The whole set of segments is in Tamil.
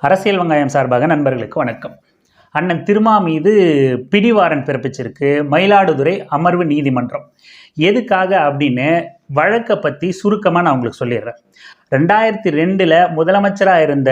அரசியல் வெங்காயம் சார்பாக நண்பர்களுக்கு வணக்கம். அண்ணன் திருமா மீது பிடிவாரன் பிறப்பிச்சிருக்கு. மயிலாடுதுறை அமர்வு நீதிமன்றம். எதுக்காக அப்படின்னு வழக்கை பற்றி சுருக்கமாக நான் உங்களுக்கு சொல்லிடுறேன். ரெண்டாயிரத்தி ரெண்டில் முதலமைச்சராக இருந்த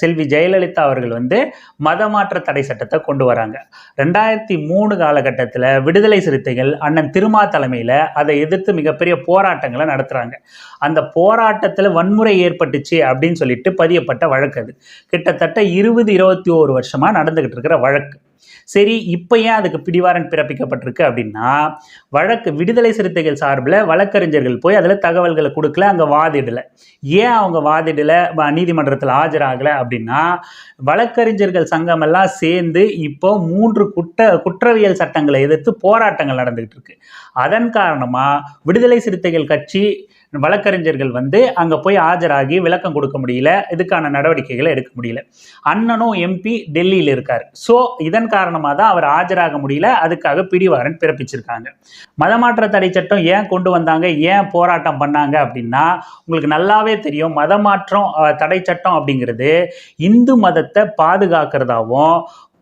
செல்வி ஜெயலலிதா அவர்கள் வந்து மதமாற்ற தடை சட்டத்தை கொண்டு வராங்க. ரெண்டாயிரத்தி மூணு காலகட்டத்தில் விடுதலை சிறுத்தைகள் அண்ணன் திருமா தலைமையில் அதை எதிர்த்து மிகப்பெரிய போராட்டங்களை நடத்துகிறாங்க அந்த போராட்டத்தில் வன்முறை ஏற்பட்டுச்சு அப்படின்னு சொல்லிட்டு பதியப்பட்ட வழக்கு அது. கிட்டத்தட்ட இருபது இருபத்தி ஓரு வருஷமாக நடந்துக்கிட்டு இருக்கிற வழக்கு. சரி இப்போ ஏன் அதுக்கு பிடிவாரன் பிறப்பிக்கப்பட்டிருக்கு அப்படின்னா வழக்கு விடுதலை சிறுத்தைகள் சார்பில் வழக்கறிஞர்கள் போய் அதில் தகவல்களை கொடுக்கல அங்கே வாதிடலை. ஏன் அவங்க வாதிடலை நீதிமன்றத்தில் ஆஜராகலை அப்படின்னா வழக்கறிஞர்கள் சங்கமெல்லாம் சேர்ந்து இப்போ மூன்று குற்ற குற்றவியல் சட்டங்களை எதிர்த்து போராட்டங்கள் நடந்துகிட்டு இருக்கு. அதன் காரணமாக விடுதலை சிறுத்தைகள் கட்சி வழக்கறிஞர்கள் வந்து அங்கே போய் ஆஜராகி விளக்கம் கொடுக்க முடியல. இதுக்கான நடவடிக்கைகளை எடுக்க முடியல. அண்ணனும் எம்பி டெல்லியில் இருக்கார். ஸோ இதன் காரணமாக தான் அவர் ஆஜராக முடியல. அதுக்காக பிடிவாரன் பிறப்பிச்சிருக்காங்க. மதமாற்ற தடை சட்டம் ஏன் கொண்டு வந்தாங்க? ஏன் போராட்டம் பண்ணாங்க அப்படின்னா உங்களுக்கு நல்லாவே தெரியும் மதமாற்றம் தடை சட்டம் அப்படிங்கிறது இந்து மதத்தை பாதுகாக்கிறதாவும்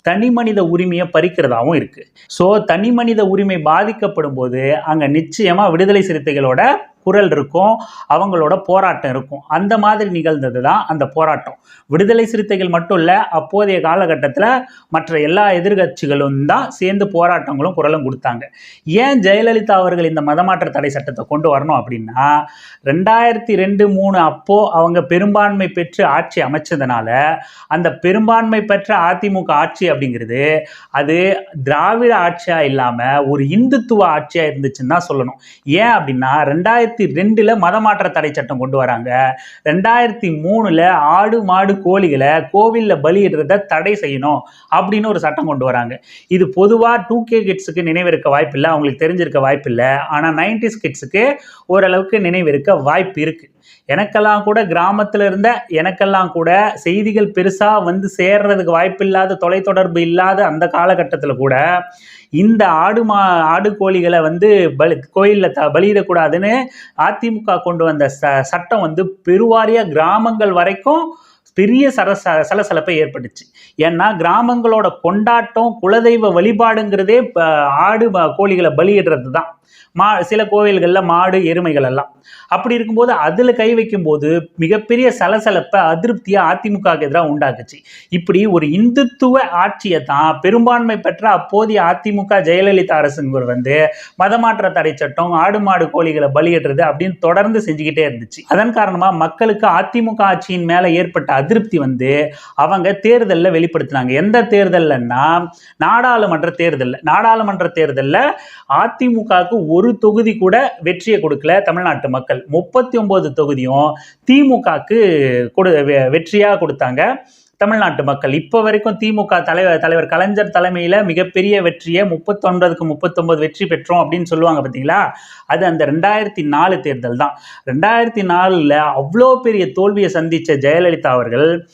தனி மனித உரிமையை பறிக்கிறதாகவும் இருக்குது ஸோ தனி மனித உரிமை பாதிக்கப்படும் போது அங்கே நிச்சயமாக விடுதலை சிறுத்தைகளோட குரல் இருக்கும் அவங்களோட போராட்டம் இருக்கும். அந்த மாதிரி நிகழ்ந்தது தான் அந்த போராட்டம். விடுதலை சிறுத்தைகள் மட்டும் இல்லை அப்போதைய காலகட்டத்தில் மற்ற எல்லா எதிர்கட்சிகளும் தான் சேர்ந்து போராட்டங்களும் குரலும் கொடுத்தாங்க. ஏன் ஜெயலலிதா அவர்கள் இந்த மதமாற்ற தடை சட்டத்தை கொண்டு வரணும் அப்படின்னா ரெண்டாயிரத்தி ரெண்டு மூணு அப்போ அவங்க பெரும்பான்மை பெற்று ஆட்சி அமைச்சதுனால அந்த பெரும்பான்மை பெற்ற அதிமுக ஆட்சி அப்படிங்கிறது அது திராவிட ஆட்சியாக இல்லாமல் ஒரு இந்துத்துவ ஆட்சியாக இருந்துச்சுன்னு தான் சொல்லணும். ஏன் அப்படின்னா ரெண்டாயிரத்தி ரெண்டுல மதமாற்ற தடை சட்டம் கொண்டு வராங்க. ரெண்டாயிரத்தி மூணுல ஆடு மாடு கோழிகளை கோவிலில் பலியிடுறத தடை செய்யணும் அப்படின்னு ஒரு சட்டம் கொண்டு வராங்க. இது பொதுவாக டூ கே கிட்ஸுக்கு நினைவிருக்க வாய்ப்பில்லை. அவங்களுக்கு தெரிஞ்சிருக்க வாய்ப்பில்லை. ஆனால் நைன்டிஸ் கிட்ஸுக்கு ஓரளவுக்கு நினைவிருக்க வாய்ப்பு இருக்குது எனக்கெல்லாம் கூட கிராமத்தில் இருந்த எனக்கெல்லாம் கூட செய்திகள் பெருசாக வந்து சேர்றதுக்கு வாய்ப்பில்லாத தொலைத்தொடர்பு இல்லாத அந்த காலகட்டத்தில் கூட இந்த ஆடு மா ஆடு கோழிகளை வந்து பலி கோயிலில் த பலியிடக்கூடாதுன்னு அதிமுக கொண்டு வந்த ச சட்டம் வந்து பெருவாரியாக கிராமங்கள் வரைக்கும் பெரிய சரச சலசலப்பை ஏற்பட்டுச்சு. ஏன்னா கிராமங்களோட கொண்டாட்டம் குலதெய்வ வழிபாடுங்கிறதே இப்போ ஆடு கோழிகளை பலியிடுறது தான் மா சில கோவில்களில் மாடு எருமைகள் எல்லாம். அப்படி இருக்கும்போது அதில் கை வைக்கும்போது மிகப்பெரிய சலசலப்பை அதிருப்தியை அதிமுகவுக்கு எதிராக உண்டாக்குச்சு. இப்படி ஒரு இந்துத்துவ ஆட்சியை தான் பெரும்பான்மை பெற்ற அப்போதைய அதிமுக ஜெயலலிதா அரசுங்கிறது வந்து மதமாற்ற தடை சட்டம் ஆடு மாடு கோழிகளை பலியிடுறது அப்படின்னு தொடர்ந்து செஞ்சுக்கிட்டே இருந்துச்சு. அதன் காரணமாக மக்களுக்கு அதிமுக ஆட்சியின் மேலே ஏற்பட்ட அதிருப்தி வந்து அவங்க தேர்தலில் வெளிப்படுத்தினாங்க. எந்த தேர்தல்னா நாடாளுமன்ற தேர்தலில் நாடாளுமன்ற தேர்தலில் அதிமுகவுக்கு ஒரு தொகுதி கூட வெற்றியை கொடுக்கல தமிழ்நாட்டு மக்கள். முப்பத்தி ஒன்பது தொகுதியும் திமுகவுக்கு கொடு வெ- கொடுத்தாங்க தமிழ்நாட்டு மக்கள். இப்போ வரைக்கும் திமுக தலைவர் தலைவர் கலைஞர் தலைமையில் மிகப்பெரிய வெற்றியை முப்பத்தொன்பதுக்கு முப்பத்தொன்பது வெற்றி பெற்றோம் அப்படின்னு சொல்லுவாங்க பார்த்தீங்களா அது அந்த ரெண்டாயிரத்தி நாலு தேர்தல் தான். ரெண்டாயிரத்தி நாலில் அவ்வளோ பெரிய தோல்வியை சந்தித்த ஜெயலலிதா அவர்கள்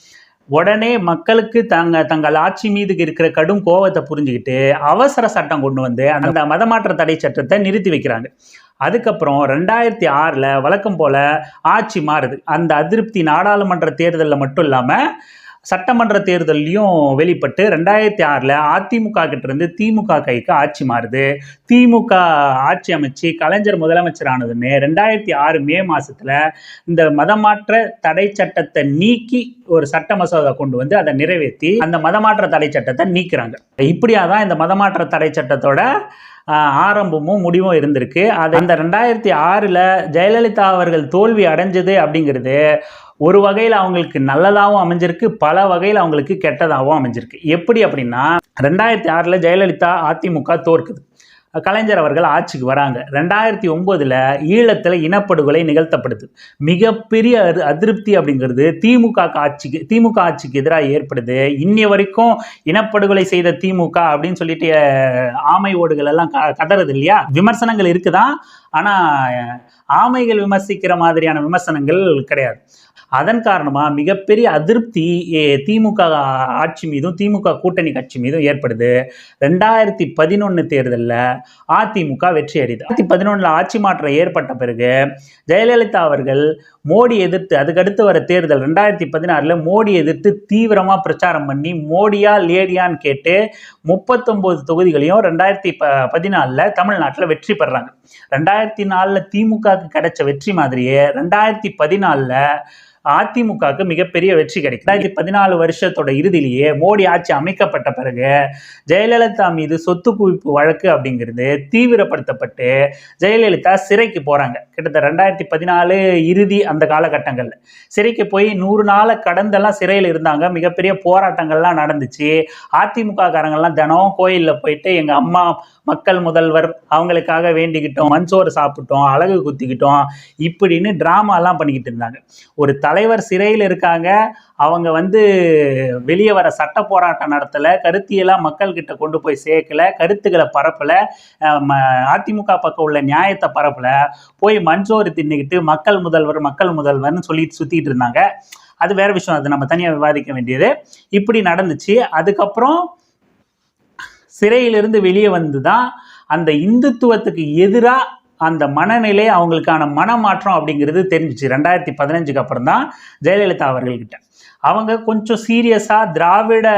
உடனே மக்களுக்கு தங்க தங்கள் ஆட்சி மீது இருக்கிற கடும் கோபத்தை புரிஞ்சுக்கிட்டு அவசர சட்டம் கொண்டு வந்து அந்த மதமாற்ற தடை சட்டத்தை நிறுத்தி வைக்கிறாங்க. அதுக்கப்புறம் ரெண்டாயிரத்தி ஆறில் வழக்கம் போல் ஆட்சி மாறுது. அந்த அதிருப்தி நாடாளுமன்ற தேர்தலில் மட்டும் இல்லாமல் சட்டமன்ற தேர்தல்லையும் வெளிப்பட்டு ரெண்டாயிரத்தி ஆறில் அதிமுக கிட்டேருந்து திமுக கைக்கு ஆட்சி மாறுது. திமுக ஆட்சி அமைச்சு கலைஞர் முதலமைச்சர் ஆனதுன்னு ரெண்டாயிரத்தி ஆறு மே மாதத்தில் இந்த மதமாற்ற தடை சட்டத்தை நீக்கி ஒரு சட்ட மசோதா கொண்டு வந்து அதை நிறைவேற்றி அந்த மதமாற்ற தடை சட்டத்தை நீக்கிறாங்க. இப்படியா தான் இந்த மதமாற்ற தடை சட்டத்தோட ஆரம்பமும் முடிவும் இருந்திருக்கு. அது அந்த ரெண்டாயிரத்தி ஆறில் ஜெயலலிதா அவர்கள் தோல்வி அடைஞ்சது அப்படிங்கிறது ஒரு வகையில் அவங்களுக்கு நல்லதாகவும் அமைஞ்சிருக்கு பல வகையில் அவங்களுக்கு கெட்டதாகவும் அமைஞ்சிருக்கு. எப்படி அப்படின்னா ரெண்டாயிரத்தி ஆறில் ஜெயலலிதா அதிமுக தோற்குது. கலைஞர் அவர்கள் ஆட்சிக்கு வராங்க. ரெண்டாயிரத்தி ஒம்போதில் ஈழத்தில் இனப்படுகொலை நிகழ்த்தப்படுது. மிகப்பெரிய அரு- அதிருப்தி அப்படிங்கிறது திமுக ஆட்சிக்கு திமுக ஆட்சிக்கு எதிராக ஏற்படுது. இன்னி வரைக்கும் இனப்படுகொலை செய்த திமுக அப்படின்னு சொல்லிட்டு ஆமை ஓடுகள் எல்லாம் க கதறது இல்லையா? விமர்சனங்கள் இருக்குதான். ஆனால் ஆமைகள் விமர்சிக்கிற மாதிரியான விமர்சனங்கள் கிடையாது. அதன் காரணமாக மிகப்பெரிய அதிருப்தி திமுக ஆட்சி மீதும் திமுக கூட்டணி கட்சி மீதும் ஏற்படுது. ரெண்டாயிரத்தி பதினொன்று தேர்தலில் அதிமுக வெற்றி அடையுது. ரெண்டாயிரத்தி பதினொன்றில் ஆட்சி மாற்றம் ஏற்பட்ட பிறகு ஜெயலலிதா அவர்கள் மோடி எதிர்த்து அதுக்கடுத்து வர தேர்தல் ரெண்டாயிரத்தி பதினாறில் மோடி எதிர்த்து தீவிரமாக பிரச்சாரம் பண்ணி மோடியா லேடியான்னு கேட்டு முப்பத்தொம்போது தொகுதிகளையும் ரெண்டாயிரத்தி ப பதினாலில் தமிழ்நாட்டில் வெற்றி பெறாங்க. ரெண்டாயிரத்தி நாலில் திமுகவுக்கு கிடைச்ச வெற்றி மாதிரியே ரெண்டாயிரத்தி பதினாலில் அதிமுகவுக்கு மிகப்பெரிய வெற்றி கிடைக்கும் ரெண்டாயிரத்தி பதினாலு வருஷத்தோட இறுதியிலேயே மோடி ஆட்சி அமைக்கப்பட்ட பிறகு ஜெயலலிதா மீது சொத்து குவிப்பு வழக்கு அப்படிங்கிறது தீவிரப்படுத்தப்பட்டு ஜெயலலிதா சிறைக்கு போறாங்க. கிட்டத்தட்ட ரெண்டாயிரத்தி பதினாலு இறுதி அந்த காலகட்டங்கள்ல. சிறைக்கு போய் நூறு நாளை கடந்தெல்லாம் சிறையில் இருந்தாங்க. மிகப்பெரிய போராட்டங்கள்லாம் நடந்துச்சு. அதிமுக காரங்கள்லாம் தினம் கோயிலில் போயிட்டு எங்க அம்மா மக்கள் முதல்வர் அவங்களுக்காக வேண்டிக்கிட்டோம் மண்சோறு சாப்பிட்டோம் அழகு குத்திக்கிட்டோம் இப்படின்னு டிராமாலாம் பண்ணிக்கிட்டு இருந்தாங்க. ஒரு தலைவர் சிறையில் இருக்காங்க. அவங்க வந்து வெளியே வர சட்ட போராட்டம் நடத்தலை. கருத்தியெல்லாம் மக்கள்கிட்ட கொண்டு போய் சேர்க்கல. கருத்துக்களை பரப்பலை. அதிமுக பக்கம் உள்ள நியாயத்தை பரப்பலை. போய் மஞ்சோறு தின்னுக்கிட்டு மக்கள் முதல்வர் மக்கள் முதல்வர்னு சொல்லிட்டு சுற்றிட்டு இருந்தாங்க. அது வேற விஷயம். அது நம்ம தனியாக விவாதிக்க வேண்டியது. இப்படி நடந்துச்சு. அதுக்கப்புறம் சிறையிலிருந்து வெளியே வந்து தான் அந்த இந்துத்துவத்துக்கு எதிராக அந்த மனநிலை அவங்களுக்கான மனமாற்றம் அப்படிங்கிறது தெரிஞ்சிச்சு. ரெண்டாயிரத்தி பதினஞ்சுக்கு அப்புறம் தான் ஜெயலலிதா அவர்கள்கிட்ட. அவங்க கொஞ்சம் சீரியஸாக திராவிட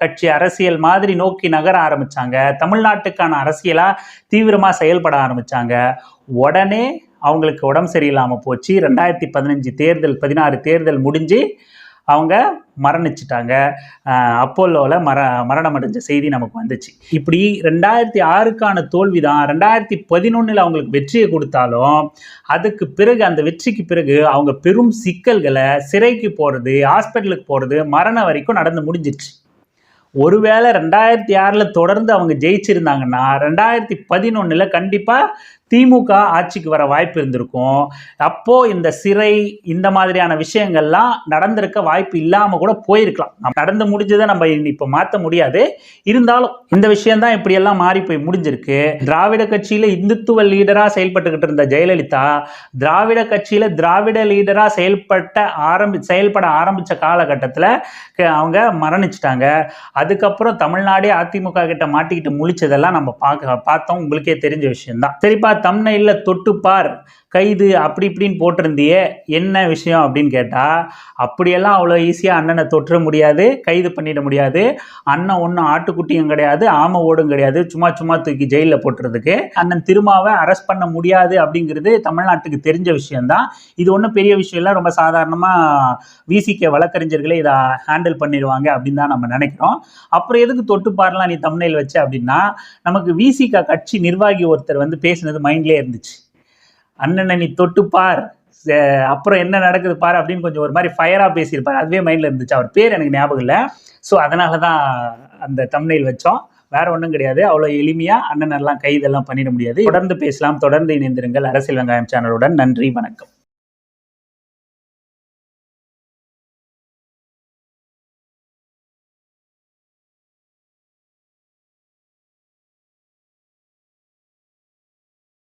கட்சி அரசியல் மாதிரி நோக்கி நகர ஆரம்பித்தாங்க தமிழ்நாட்டுக்கான அரசியலாக தீவிரமாக செயல்பட ஆரம்பித்தாங்க உடனே அவங்களுக்கு உடம்பு சரியில்லாமல் போச்சு. ரெண்டாயிரத்தி பதினஞ்சு தேர்தல் பதினாறு தேர்தல் முடிஞ்சு அவங்க மரணிச்சிட்டாங்க. அப்போல்லோவில் அப்போலோவில் மர மரணம் அடைஞ்ச செய்தி நமக்கு வந்துச்சு. இப்படி ரெண்டாயிரத்தி ஆறுக்கான தோல்வி தான் ரெண்டாயிரத்தி பதினொன்றில் அவங்களுக்கு வெற்றியை கொடுத்தாலும் அதுக்கு பிறகு அந்த வெற்றிக்கு பிறகு அவங்க பெரும் சிக்கல்களை சிறைக்கு போகிறது ஹாஸ்பிட்டலுக்கு போகிறது மரணம் வரைக்கும் நடந்து முடிஞ்சிச்சு ஒருவேளை ரெண்டாயிரத்தி ஆறில் தொடர்ந்து அவங்க ஜெயிச்சிருந்தாங்கன்னா ரெண்டாயிரத்தி பதினொன்றில் கண்டிப்பாக திமுக ஆட்சிக்கு வர வாய்ப்பு இருந்திருக்கும். அப்போது இந்த சிறை இந்த மாதிரியான விஷயங்கள்லாம் நடந்திருக்க வாய்ப்பு இல்லாமல் கூட போயிருக்கலாம். நடந்து முடிஞ்சதை நம்ம இப்போ மாற்ற முடியாது. இருந்தாலும் இந்த விஷயம்தான் இப்படியெல்லாம் மாறி போய் முடிஞ்சிருக்கு. திராவிட கட்சியில் இந்துத்துவ லீடராக செயல்பட்டுக்கிட்டு இருந்த ஜெயலலிதா திராவிட கட்சியில் திராவிட லீடராக செயல்பட்ட ஆரம்பி செயல்பட ஆரம்பித்த காலகட்டத்தில் அவங்க மரணிச்சிட்டாங்க. அதுக்கப்புறம் தமிழ்நாடே அதிமுக கிட்ட மாட்டிக்கிட்டு முழிச்சதெல்லாம் நம்ம பார்க்க பார்த்தோம். உங்களுக்கே தெரிஞ்ச விஷயம்தான். சரிப்பா தம்னையில் தொட்டுப்பார். கைது அப்படி இப்படின்னு போட்டிருந்தியே என்ன விஷயம் அப்படின்னு கேட்டால் அப்படியெல்லாம் அவ்வளோ ஈஸியாக அண்ணனை தொற்ற முடியாது கைது பண்ணிட முடியாது. அண்ணன் ஒன்றும் ஆட்டுக்குட்டியும் கிடையாது ஆமை ஓடும் கிடையாது சும்மா சும்மா தூக்கி ஜெயிலில் போட்டுறதுக்கு. அண்ணன் திருமாவை அரெஸ்ட் பண்ண முடியாது அப்படிங்கிறது தமிழ்நாட்டுக்கு தெரிஞ்ச விஷயம்தான். இது ஒன்றும் பெரிய விஷயம் இல்லை ரொம்ப சாதாரணமாக விசிக்க வழக்கறிஞர்களே இதை ஹேண்டில் பண்ணிடுவாங்க அப்படின்னு தான் நம்ம நினைக்கிறோம். அப்புறம் எதுக்கு தொட்டு பாரலாம் நீ தமிழில் வச்ச அப்படின்னா நமக்கு விசிக கட்சி நிர்வாகி ஒருத்தர் வந்து பேசினது மைண்ட்லேயே இருந்துச்சு. அண்ணனை நீ தொட்டு பார். அப்புறம் என்ன நடக்குது பார் அப்படின்னு கொஞ்சம் ஒரு மாதிரி ஃபயராக பேசியிருப்பார். அதுவே மைண்டில் இருந்துச்சு. அவர் பேர் எனக்கு ஞாபகம் இல்லை. ஸோ அதனால தான் அந்த தமிழில் வச்சோம். வேற ஒன்றும் கிடையாது. அவ்வளோ எளிமையாக அண்ணன் எல்லாம் கைதெல்லாம் பண்ணிட முடியாது. தொடர்ந்து பேசலாம். தொடர்ந்து இணைந்திருங்கள். அரசியல் வெங்காயம் சேனலுடன் நன்றி. வணக்கம்.